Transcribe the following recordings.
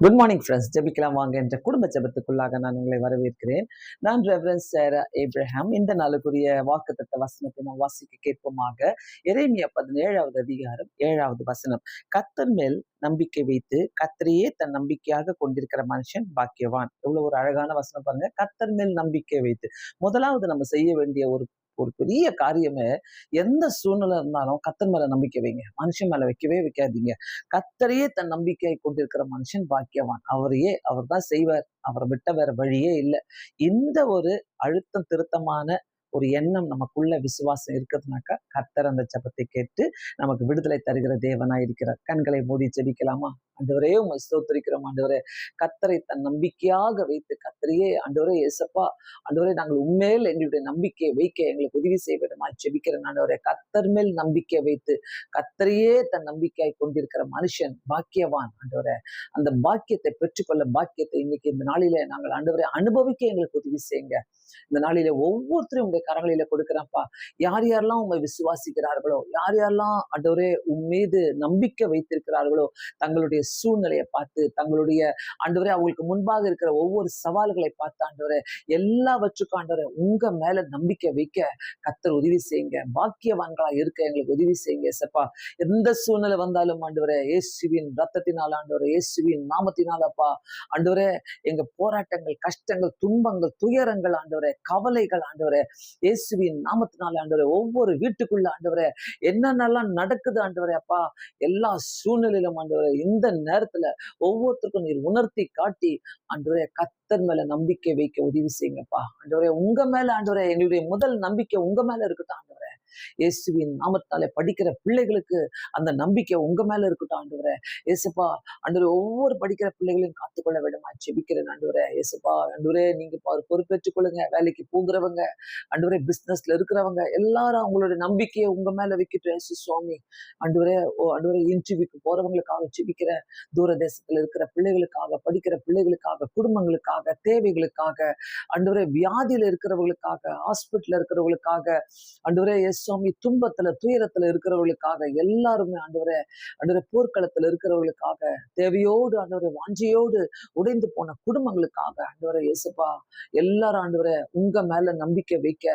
Good morning friends ஜெபிக்கலாம் வாங்க என்ற குடும்ப ஜெபத்துக்குள்ளாக நான் உங்களை வரவேற்கிறேன். நான் ரெவரன்ஸ் சேரா ஏப்ரஹாம் இந்த நாளுக்குரிய வாக்குத்தத்த வசனத்தை நான் வாசிக்க கேட்போமாக. இறைமைய பதினேழாவது அதிகாரம் ஏழாவது வசனம். கத்தர் மேல் நம்பிக்கை வைத்து கத்தரையே தன் நம்பிக்கையாக கொண்டிருக்கிற மனுஷன் பாக்கியவான். எவ்வளவு ஒரு அழகான வசனம் பாருங்க. கத்தர் மேல் நம்பிக்கை வைத்து. முதலாவது நம்ம செய்ய வேண்டிய ஒரு ஒரு பெரிய காரியமே எந்த சூழ்நிலை இருந்தாலும் கத்தர் மேல நம்பிக்கை வைங்க. மனுஷன் மேல வைக்கவே வைக்காதீங்க. கத்தரையே தன் நம்பிக்கை கொண்டிருக்கிற மனுஷன் பாக்கியவான். அவரையே அவர் தான் செய்வார். அவரை விட்ட வேற வழியே இல்லை. இந்த ஒரு அழுத்தம் திருத்தமான ஒரு எண்ணம் நமக்குள்ள விசுவாசம் இருக்குதுனாக்கா கத்தர் அந்த ஜபத்தை கேட்டு நமக்கு விடுதலை தருகிற தேவனா இருக்கிறார். கண்களை மூடி ஜெபிக்கலாமா? ஆண்டவரே உங்களை ஸ்தோத்திரிக்கிறோம். ஆண்டவரே கத்தரை தன் நம்பிக்கையாக வைத்து கத்தரையே ஆண்டவரே எசப்பா ஆண்டவரே நாங்கள் உண்மையில் எங்களுடைய நம்பிக்கையை வைக்க எங்களுக்கு உதவி செய்ய வேண்டுமா ஜெபிக்கிறேன். ஆண்டவரே கத்தர் மேல் நம்பிக்கை வைத்து கத்தரையே தன் நம்பிக்கையை கொண்டிருக்கிற மனுஷன் பாக்கியவான். ஆண்டவரே அந்த பாக்கியத்தை பெற்றுக்கொள்ள பாக்கியத்தை இன்னைக்கு இந்த நாளிலே நாங்கள் ஆண்டவரை அனுபவிக்க எங்களுக்கு உதவி செய்யுங்க. இந்த நாளில ஒவ்வொருத்தரும் உங்களுடைய கரங்களில கொடுக்குறேன்ப்பா. யார் யாரெல்லாம் உண்மை விசுவாசிக்கிறார்களோ யார் யாரெல்லாம் ஆண்டவரே உன் மீது நம்பிக்கை வைத்திருக்கிறார்களோ தங்களுடைய சூழ்நிலையை பார்த்து தங்களுடைய ஆண்டவரே அவங்களுக்கு முன்பாக இருக்கிற ஒவ்வொரு சவால்களை பார்த்து ஆண்டவரே எல்லாவற்றுக்கும் ஆண்டவரே உங்க மேல நம்பிக்கை வைக்க கத்தர் உதவி செய்யுங்க. பாக்கியவான்களா இருக்க எங்களுக்கு உதவி செய்யுங்க சப்பா எந்த சூழ்நிலை வந்தாலும் ஆண்டவரே இயேசுவின் ரத்தத்தினால் ஆண்டவரே இயேசுவின் நாமத்தினாலப்பா ஆண்டவரே எங்க போராட்டங்கள் கஷ்டங்கள் துன்பங்கள் துயரங்கள் ஆண்டவரே கவலைகள் ஆண்டவரே இயேசுவின் நாமத்தினால ஆண்டவரே ஒவ்வொரு வீட்டுக்குள்ள ஆண்டவரே என்னென்னலாம் நடக்குது ஆண்டவரே அப்பா? எல்லா சூழ்நிலையிலும் ஆண்டவரே இந்த நேரத்துல ஒவ்வொருத்தருக்கும் நீர் உணர்த்தி காட்டி ஆண்டவரே கத்தர் மேல நம்பிக்கை வைக்க உதவி செய்யுங்கப்பா. ஆண்டவரே உங்க மேல ஆண்டவரே எங்களுடைய முதல் நம்பிக்கை உங்க மேல இருக்கட்டும். இயேசுவின் நாமத்தாலே படிக்கிற பிள்ளைகளுக்கு அந்த நம்பிக்கை உங்க மேல இருக்கட்டும் ஆண்டு இயேசுப்பா ஆண்டவரே ஒவ்வொரு படிக்கிற பிள்ளைகளையும் காத்துக்கொள்ள வேண்டுமா செபிக்கிறேன் ஆண்டு இயேசுப்பா ஆண்டவரே நீங்க பொறுப்பேற்றுக் கொள்ளுங்க. வேலைக்கு போகிறவங்க ஆண்டவரே பிசினஸ்ல இருக்கிறவங்க எல்லாரும் அவங்களோட நம்பிக்கையை உங்க மேல வைக்கட்டும் இயேசு சுவாமி. ஆண்டவரே ஓ ஆண்டவரே இன்டர்வியூக்கு போறவங்களுக்காக செபிக்கிற தூர தேசத்துல இருக்கிற பிள்ளைகளுக்காக படிக்கிற பிள்ளைகளுக்காக குடும்பங்களுக்காக தேவைகளுக்காக ஆண்டவரே வியாதியில இருக்கிறவங்களுக்காக ஹாஸ்பிட்டல் இருக்கிறவங்களுக்காக ஆண்டவரே எஸ் சுவாமி துன்பத்துல துயரத்துல இருக்கிறவர்களுக்காக எல்லாருமே ஆண்டவரே ஆண்டவரே போர்க்களத்துல இருக்கிறவர்களுக்காக தேவையோடு ஆண்டவரே வாஞ்சியோடு உடைந்து போன குடும்பங்களுக்காக ஆண்டவரே இயேசுப்பா எல்லாரும் ஆண்டவரே உங்க மேல நம்பிக்கை வைக்க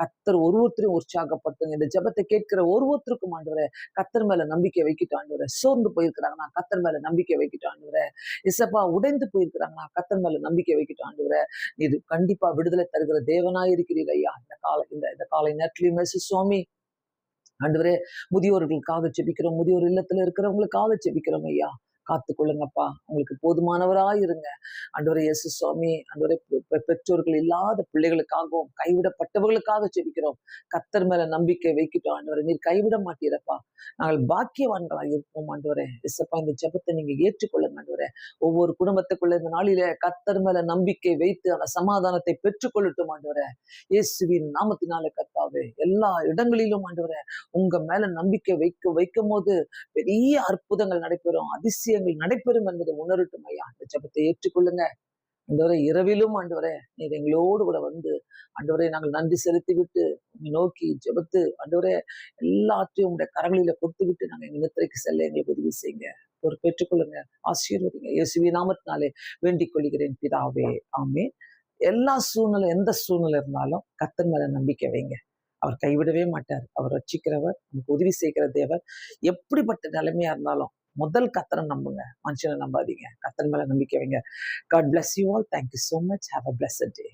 கத்தர் ஒருவருத்தரையும் உற்சாகப்படுத்துங்க. இந்த ஜெபத்தை கேட்கிற ஒருவருத்தருக்கும் ஆண்டவரே கத்தர் மேல நம்பிக்கை வைக்கிட்டு ஆண்டவரே. சோர்ந்து போயிருக்கிறாங்கன்னா கத்தர் மேல நம்பிக்கை வைக்கிட்டு ஆண்டவரே. இசப்பா உடைந்து போயிருக்கிறாங்கன்னா கத்தர் மேல நம்பிக்கை வைக்கிட்டு ஆண்டவரே. இது கண்டிப்பா விடுதலை தருகிற தேவனாய் ஐயா. இந்த காலை இந்த இந்த காலை நேரத்துலயுமே சுவாமி ஆண்டவரே முதியோர்களுக்காக செபிக்கிறோம் முதியோர் இல்லத்துல இருக்கிறவங்களுக்காக செபிக்கிறோம் ஐயா. காத்துக்கொள்ளுங்கப்பா. உங்களுக்கு போதுமானவரா இருங்க ஆண்டவரே இயேசு சுவாமி ஆண்டவரே பெற்றோர்கள் இல்லாத பிள்ளைகளுக்காகவும் கைவிடப்பட்டவர்களுக்காக ஜெபிக்கிறோம். கத்தர் மேல நம்பிக்கை வைக்கிட்டோம் ஆண்டவரே நீர் கைவிட மாட்டீரப்பா. நாங்கள் பாக்கியவான்களாக இருப்போம் ஆண்டவரே இசப்பா இந்த ஜெபத்தை நீங்க ஏற்றுக்கொள்ளுங்க ஆண்டவரே ஒவ்வொரு குடும்பத்துக்குள்ள இந்த நாளில கத்தர் மேல நம்பிக்கை வைத்து அந்த சமாதானத்தை பெற்றுக்கொள்ளட்டும் ஆண்டவரே இயேசுவின் நாமத்தினால கத்தாவே எல்லா இடங்களிலும் ஆண்டவரே உங்க மேல நம்பிக்கை வைக்க வைக்கும் போது பெரிய அற்புதங்கள் நடைபெறும். அதிசய அதிசயங்கள் நடைபெறும் என்பதை உணரட்டும் ஐயா. அந்த ஜபத்தை ஏற்றுக்கொள்ளுங்க. அன்றுவரை இரவிலும் ஆண்டவரே நீர் எங்களோடு கூட வந்து அன்றுவரை நாங்கள் நன்றி செலுத்தி விட்டு நோக்கி ஜெபத்து ஆண்டவரே எல்லாத்தையும் உங்களுடைய கரங்களில கொடுத்து விட்டு நாங்கள் எங்கள் நித்திரைக்கு செல்ல எங்களுக்கு உதவி செய்யுங்க. ஒரு பெற்றுக்கொள்ளுங்க ஆசீர்வதிங்க. இயேசுவி நாமத்தினாலே வேண்டிக் கொள்கிறேன் பிதாவே. ஆமே எல்லா சூழ்நிலை எந்த சூழ்நிலை இருந்தாலும் கத்தன் மேல நம்பிக்கை வைங்க. அவர் கைவிடவே மாட்டார். அவர் ரட்சிக்கிறவர் நமக்கு உதவி செய்கிற தேவர். எப்படிப்பட்ட நிலைமையா இருந்தாலும் முதல் கத்தனை நம்புங்க. மனுஷனை நம்பாதீங்க. கத்தன் மேல நம்பிக்கை வைங்க. God bless you all thank you so much have a bless day